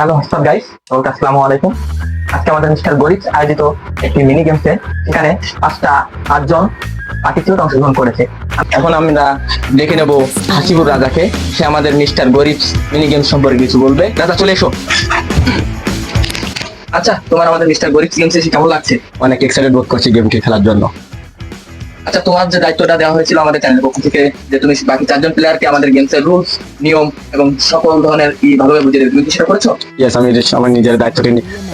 Hello Hasan guys okay আসসালামু আলাইকুম আজকে আমাদের মিস্টার গরিব আয়োজিত একটি মিনি গেমসে এখানে পাঁচটা, আটজন পার্টিসিপেট অংশগ্রহণ করেছে। এখন আমরা দেখে নেব হাসিবুর রাজাকে। সে আমাদের মিস্টার গরিব মিনি গেমস সম্পর্কে কিছু বলবে। রাজা, চলে এসো। আচ্ছা তোমার আমাদের মিস্টার গরিব গেমস কেমন লাগছে? অনেক এক্সাইটেড বোধ করছি গেমটি খেলার জন্য। আচ্ছা তোমার যে দায়িত্বটা দেওয়া হয়েছিল আমাদের চ্যানেলের পক্ষ থেকে যে তুমি বাকি চারজন প্লেয়ারকে আমাদের গেমসের রুলস নিয়ম এবং সকল ধরনের কি ভালোভাবে বুঝিয়ে দেবে। তুমি কি সেটা করেছ? ইয়েস আমি যে আমার নিজের দায়িত্বটি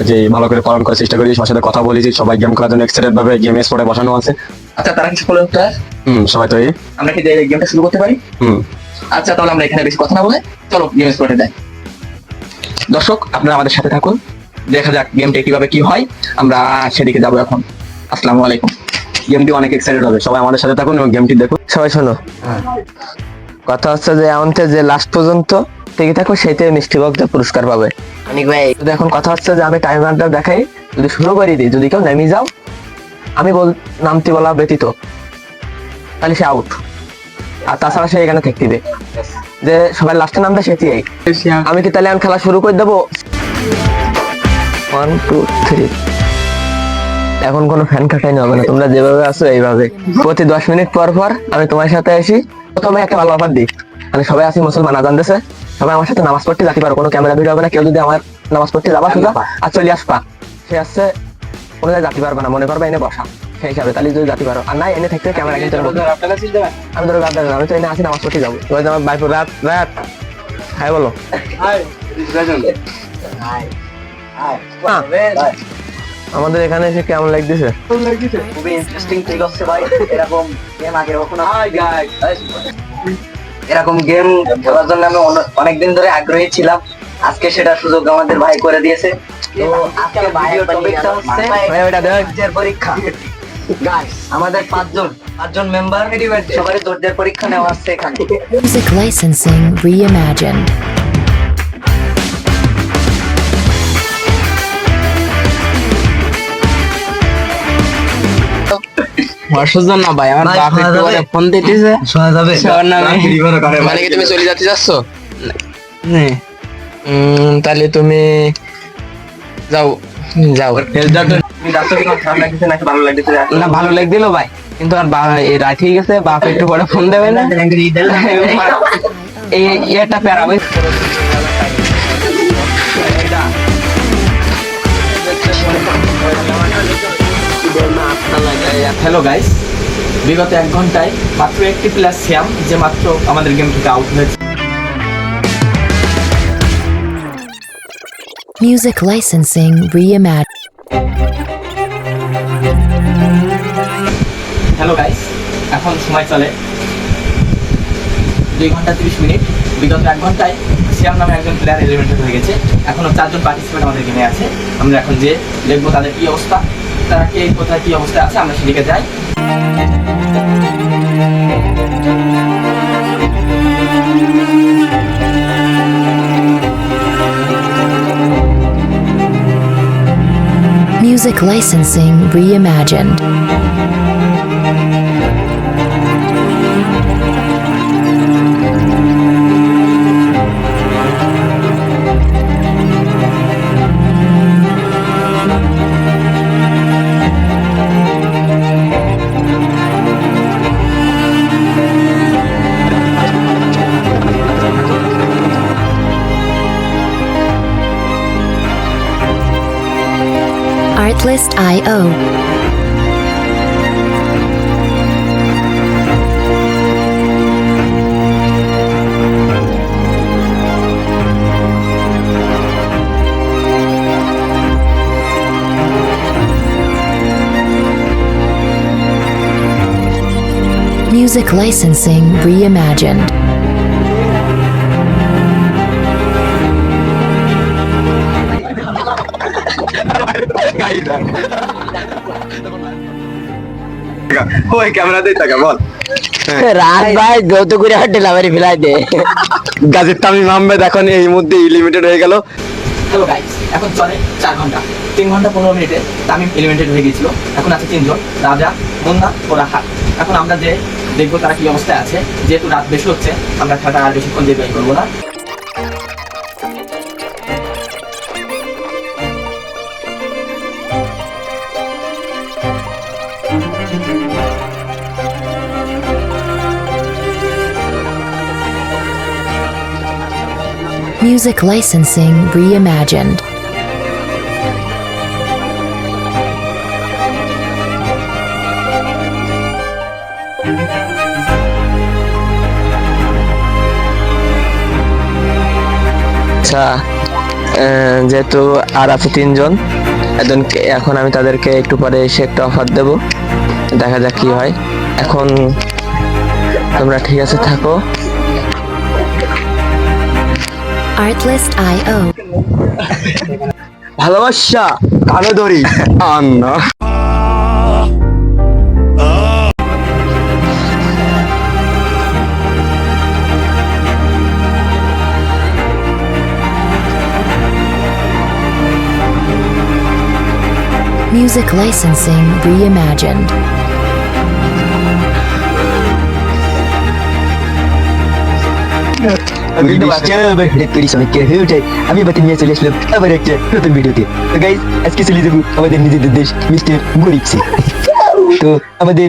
যে ভালো করে পালন করার চেষ্টা করি সবার সাথে কথা বলেছি সবাই গেম খেলার জন্য এক্সাইটেড ভাবে গেম স্পটে বসানো আছে। আচ্ছা তারা কি সকল প্লেয়ার হুম সবাই তো আমরা কি যে গেমটা শুরু করতে পারি? হুম। আচ্ছা তাহলে আমরা এখানে বেশি কথা না বলে চলো গেম স্পটে যাই। দর্শক আপনারা আমাদের সাথে থাকুন। দেখা যাক গেমটা কীভাবে কি হয়। আমরা সেদিকে যাব এখন। আসসালামু আলাইকুম। গেমটি অনেক এক্সাইটেড হবে। সবাই আমাদের সাথে থাকুন এবং গেমটি দেখুন। সবাই শোনো। কথা হচ্ছে যে এমনতে যে লাস্ট পর্যন্ত টিকে থাকো সেইতে মিষ্টি বক্স পুরস্কার পাবে। অনেক ভাই। যদি এখন কথা হচ্ছে যে আমি টাইমারটা দেখাই যদি শুরু করে দিই যদি কেউ নেমে যাও আমি বল নামটি বলা ব্যতীত তাহলে সে আউট আর তাছাড়া সে এখানে থাকতে দিবে। যে সবাই লাস্টে নামবে সেটি আমি কি তাহলে আমি খেলা শুরু করে দেবো? ওয়ান টু থ্রি এখন কোনো ফ্যান কাটাইনি হবে না। তোমরা যেভাবে আছো এইভাবে। প্রতি দশ মিনিট পর পর আমি তোমার সাথে আসি। প্রথমে একটা ভালো অফার দিই। মানে সবাই আসি মুসলমান আজান দেশে সবাই আমার সাথে নামাজ পড়তে যেতে পারো। কোনো ক্যামেরা ভিডিও হবে না। কেউ যদি আমার নামাজ পড়তে যাবা সোজা আর চলে আসবা। সে আসছে কোনো জায়গায় যেতে পারবে না। মনে করবে এনে বসা। সেই হিসাবে তাহলে যদি যেতে পারো। আর না এনে থাকতে ক্যামেরা কিনতে আমি ধরো রাত আমি তো এনে আসি নামাজ পড়তে যাব। এবার আমার বাইপুর রাত রাত। হ্যাঁ বলো। না, আমাদের এখানে এসে কেমন লাগতেছে? খুবই ইন্টারেস্টিং ঠিক হচ্ছে ভাই। এরকম গেম আগে কখনো এরকম গেম খেলার জন্য আমি অনে- অনেকদিন ধরে আগ্রহী ছিলাম। আজকে সেটা সুযোগ আমাদের ভাই করে দিয়েছে। তো আজকের ভিডিও টপিকটা হচ্ছে। ধৈর্যের পরীক্ষা। গাইস আমাদের পাঁচজন পাঁচজন মেম্বার সবারই ধৈর্যের পরীক্ষা নেওয়া হচ্ছে এখানে। Licensing reimagined. না ভাই আমার বাপ একটু? করে ফোন দিতেছে। শোনা যাবে। মানে কি তুমি চলে যেতে যাচ্ছ। উম, তাহলে তুমি যাও যাও। তুমি যাচ্ছ কি তোমার খারাপ লাগতেছে নাকি ভালো লাগতেছে না ভালো লাগছিল ভাই কিন্তু আর বাপ এই রাত হয়ে গেছে বাপ একটু পরে ফোন দেবে না? এই এটা প্যারা হ্যালো গাইস বিগত এক ঘন্টায় মাত্র একটি প্লেয়ার শ্যাম যে মাত্র আমাদের গেম থেকে আউট হয়েছে। Music licensing reimagined. Hello guys এখন সময় চলে দুই ঘণ্টা তিরিশ মিনিট। বিগত এক ঘন্টায় শ্যাম নামে একজন প্লেয়ার এলিমেন্টেড হয়ে গেছে। এখনও চারজন পার্টিসিপেট আমাদের গেমে আছে। আমরা এখন যে দেখব তাদের কি অবস্থা। তারা কে কোথায় কি অবস্থায় আছে আমরা সেদিকে যাই Music licensing reimagined. Music licensing reimagined. ওই ক্যামেরাতেই থাকে বল। রাত ভাই যৌত করে ডেলিভারি ফেলাই দে। গাজের তামিম আহমেদ এখন এই মধ্যে লিমিটেড হয়ে গেল। হ্যালো গাইস এখন চলে চার ঘণ্টা। তিন ঘণ্টা পনেরো মিনিটে তামিম এলিমেন্টেড হয়ে গেছিল এখন আছে তিনজন রাজা মুন্না ও রাহাত। এখন আমরা যে দেখব তারা কি অবস্থায় আছে, যেহেতু রাত বেশি হচ্ছে, আমরা খেলাটা আর বেশিক্ষণ দীর্ঘায়ী করব না Music licensing reimagined. আচ্ছা যেহেতু আর আছে তিনজন একজনকে এখন আমি তাদেরকে একটু পরে এসে একটা অফার দেব। দেখা যাক কি হয়। এখন তোমরা ঠিক আছে থাকো। ভালোবাসা কানে ধরি আন্না Music licensing reimagined. আমি সবাইকে হয়ে ওঠে আমি এবার নিয়ে চলে আসলাম আবার একটা নতুন ভিডিওতে তো গাইজ আজকে চলে যাব আমাদের নিজেদের দেশ মিস্টার গরিবসে তো আমাদের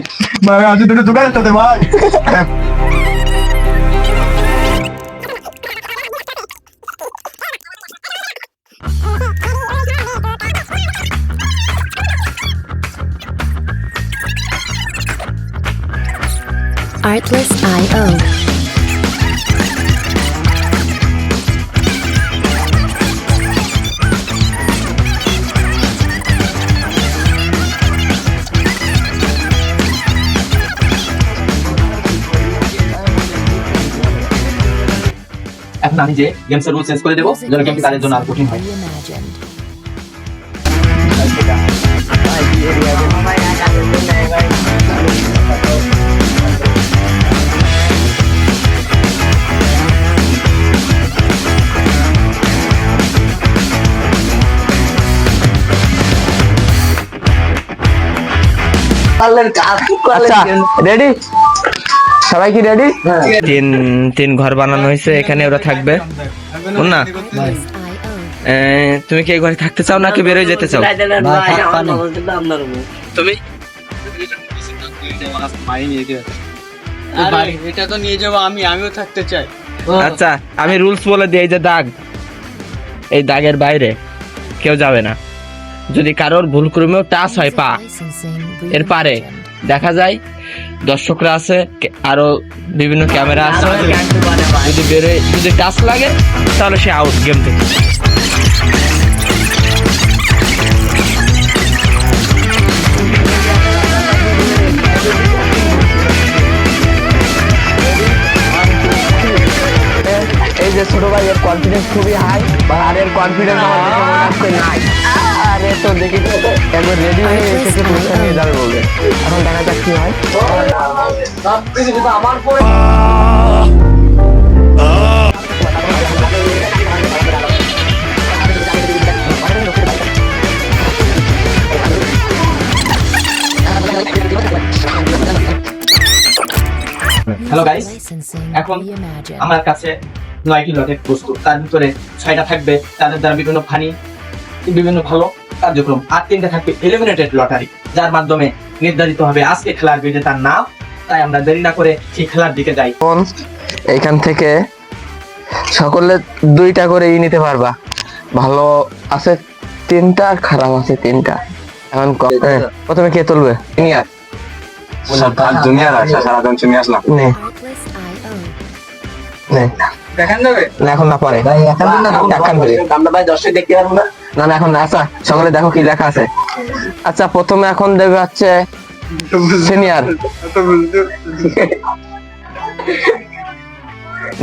Artlist.io. এখন আমি যে গেমসের রুল চেঞ্জ করে দেবো Music যেন গেমটি তাদের জন্য আর কঠিন হয় কাজ করলেন আচ্ছা রেডি সবাই কি রেডি তিন তিন ঘর বানানো হয়েছে এখানে ওরা থাকবে। না তুমি কি এই ঘরে থাকতে চাও নাকি বেরোয় যেতে চাও? তুমি? এটা তো নিয়ে যাব আমি আমিও থাকতে চাই। আচ্ছা আমি রুলস বলে দিই এই যে দাগ। এই দাগের বাইরে কেউ যাবে না। যদি কারোর ভুল ক্রমেও টাচ হয় পা, এর পারে দেখা যায় দর্শকরা আছে আরও বিভিন্ন ক্যামেরা আছে। যদি বেরোয় যদি টাচ লাগে, তাহলে সে আউট গেম থেকে। এই যে ছোট ভাই এর কনফিডেন্স খুবই হাই বা আর এর কনফিডেন্স আমার দেখে মনে হচ্ছে নাই। আরে তো দেখি তো একবার রেডি হয়ে এসেছে পরীক্ষা নিয়ে যাবে বলবে। এখন দেখা যাক কি হয়। হ্যালো Music গাইস এখন আমার কাছে নয়টি লটের প্রস্তুত তার ভিতরে ছয়টা থাকবে। তাদের দ্বারা বিভিন্ন ফানি বিভিন্ন ভালো কার্যক্রম আর তিনটা থাকবে এলিমিনেটেড লটারি যার মাধ্যমে নির্ধারিত হবে আজকে খেলার বিজেতার নাম। তাই আমরা দেরি না করে সেই খেলার দিকে যাই। এখন এইখান থেকে সকলে দুইটা করে ই নিতে পারবা। ভালো আছে তিনটা আর খারাপ আছে তিনটা। এখন প্রথমে কে তুলবে? সিনিয়র দুনিয়ার আসা সারাদিন শুনে আসলাম। নে। দেখান যাবে? না এখন না পরে। ভাই এখন আমরা ভাই দর্শক দেখতে পারব না। না না এখন আচ্ছা সকলে দেখো কি লেখা আছে। আচ্ছা প্রথমে এখন দেবে হচ্ছে সিনিয়র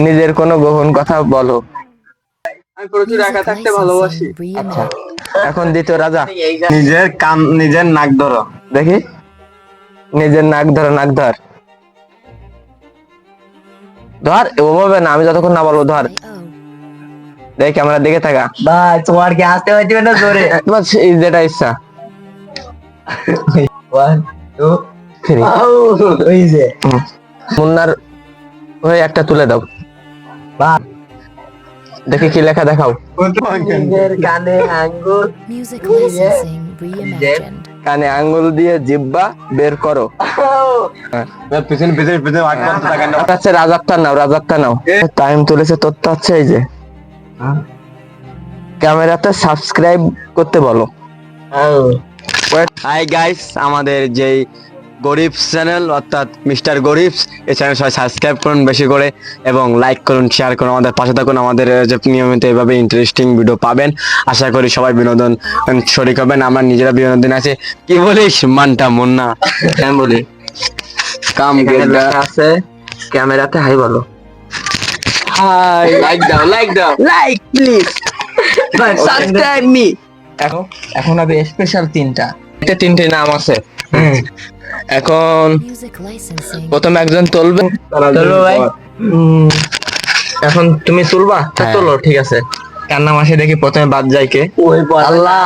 নিজের কোনো গোপন কথা বলো। আমি প্রচুর একা থাকতে ভালোবাসি। আচ্ছা এখন দ্বিতীয় রাজা। নিজের কান নিজের নাক ধরো। দেখি। নিজের নাক ধর নাক ধর। ধর ওভাবে না আমি যতক্ষণ না বলব ধর. দেখ ক্যামেরার দিকে থাকা। ভাই তোমার কি আসতে হইবে না জোরে? তোমার যেটা ইচ্ছা। ওয়ান টু ফ্রি ওই যে। মুন্নার হয়ে একটা তুলে দাও। বাহ। দেখি কি লেখা দেখাও। কানে আঙ্গুল. কানে আঙ্গুল দিয়ে জিব্বা বের করো। পিছনে পিছনে পিছনে আট মাস থাকেন হচ্ছে রাজারটা নাও রাজারটা নাও। টাইম তুলেছে তোর তো হচ্ছে এই যে। ক্যামেরাতে সাবস্ক্রাইব করতে বলো। হাই গাইস আমাদের যেই গরিব চ্যানেল অর্থাৎ মিস্টার গরিব এই চ্যানেল সবাই সাবস্ক্রাইব করুন বেশি করে এবং লাইক করুন শেয়ার করুন আমাদের পাশে থাকুন আমাদের যে নিয়মিত এইভাবে ইন্টারেস্টিং ভিডিও পাবেন। আশা করি সবাই বিনোদন শরিক হবেন আমরা নিজেরা বিনোদন আছে। কি বলিস মানটা মুন্না? হ্যাঁ বলি। কাম আছে ক্যামেরাতে হাই বলো। হাই লাইক দাও লাইক দাও লাইক প্লিজ সাবস্ক্রাইব মি এখন এখন হবে স্পেশাল তিনটা এটা তিনটে নাম আছে এখন. প্রথমে একজন তুলবে তুলবে ভাই এখন তুমি তুলবা তা হ্যাঁ। তোলো ঠিক আছে কার নাম আসে দেখি প্রথমে বাদ যায় কে আল্লাহ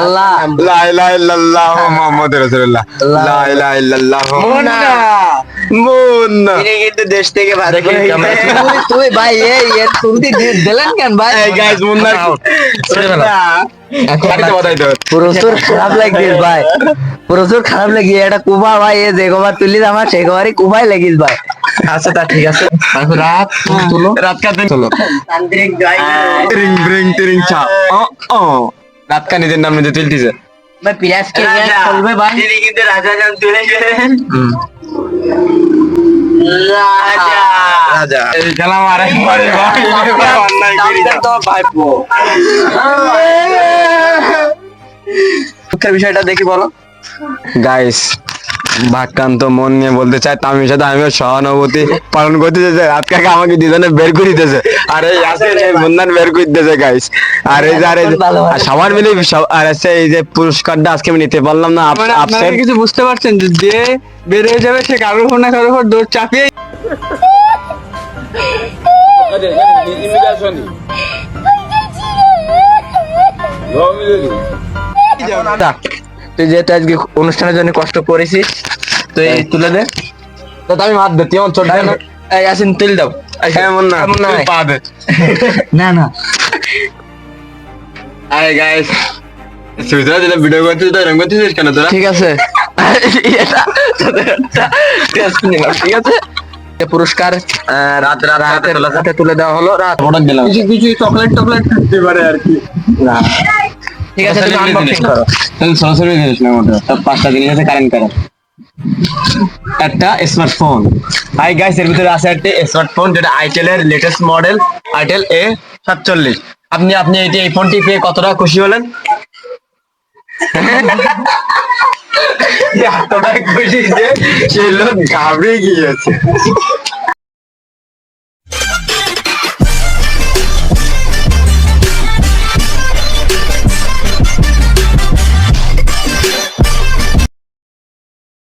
আল্লাহ লা ইলাহা ইল্লাল্লাহ মুহাম্মাদুর রাসূলুল্লাহ লা ইলাহা ইল্লাল্লাহ মুন্না মুন্না কিন্তু দেশ থেকে তুই তুই ভাই এই এর দিলেন কেন ভাই? গাইস মুন্না ছেড়ে ফেলো। এখন বাড়িতে বাদাই দাও প্রচুর খারাপ লাগিস ভাই। প্রচুর খারাপ লাগি এটা কুবা ভাই এ যে কবার তুলিস আমার সে কবারই কুবাই লাগিস ভাই। আচ্ছা তা ঠিক আছে। রাত তুলো। রাত কা দিন? চলো। তান্ত্রিক জয়। টিরিং ব্রিং টিরিং ছা। ও ও রাত কা নিজের নাম নিজে তুলতিছে? ভাই চলবে ভাই তিনি কিন্তু রাজা গান তুলে গেলেন রাজা ভাই অন্যায় তো ভাইপো দুঃখের বিষয়টা দেখি বলো গাইস ভাক্রান্ত মন নিয়ে বলতে চাই তামির সাথে আমিও সহানুভূতি পালন করতেছে যে রাত কাকে আমাকে দুজনে বের করে দিতেছে। আর এই আসেন এই মুন্নার বের করে দিতেছে গাইস আর এই যে আর সবার মিলে আর হচ্ছে এই যে পুরস্কারটা আজকে আমি নিতে পারলাম না আপ- আপনারা কিছু বুঝতে পারছেন যে যে বের হয়ে যাবে সে কারোর উপর না কারোর উপর দৌড় চাপিয়ে তা, তুই যেহেতু আজকে অনুষ্ঠানের জন্য কষ্ট করেছিস তুই তুলে দে। তো আমি হাত দিতে আমার ছোট না। এই আসেন তুল দাও। হ্যাঁ এমন না পা দে। না না। আরে গাইস দিলে ভিডিও করতেছিস তো এরকম করতেছিস কেন তোরা? ঠিক আছে। এটা ঠিক আছে? পুরস্কার রাত তুলে দেওয়া হলো রাত। কিছু কিছু চকলেট টকলেট থাকতে পারে আর কি। ঠিক আছে তুমি আনবক্সিং করো। সরাসরি ওটা সব পাঁচটা জিনিস আছে কারেন্ট কারেন্ট একটা স্মার্টফোন হাই গাইস এর ভিতরে আছে একটা স্মার্টফোন যেটা আইটেল এর লেটেস্ট মডেল আইটেল এ সাতচল্লিশ। আপনি আপনি এটি এই ফোনটি পেয়ে কতটা খুশি হলেন? এতটা খুশি যে সে লোক ঘাবড়ে গিয়েছে।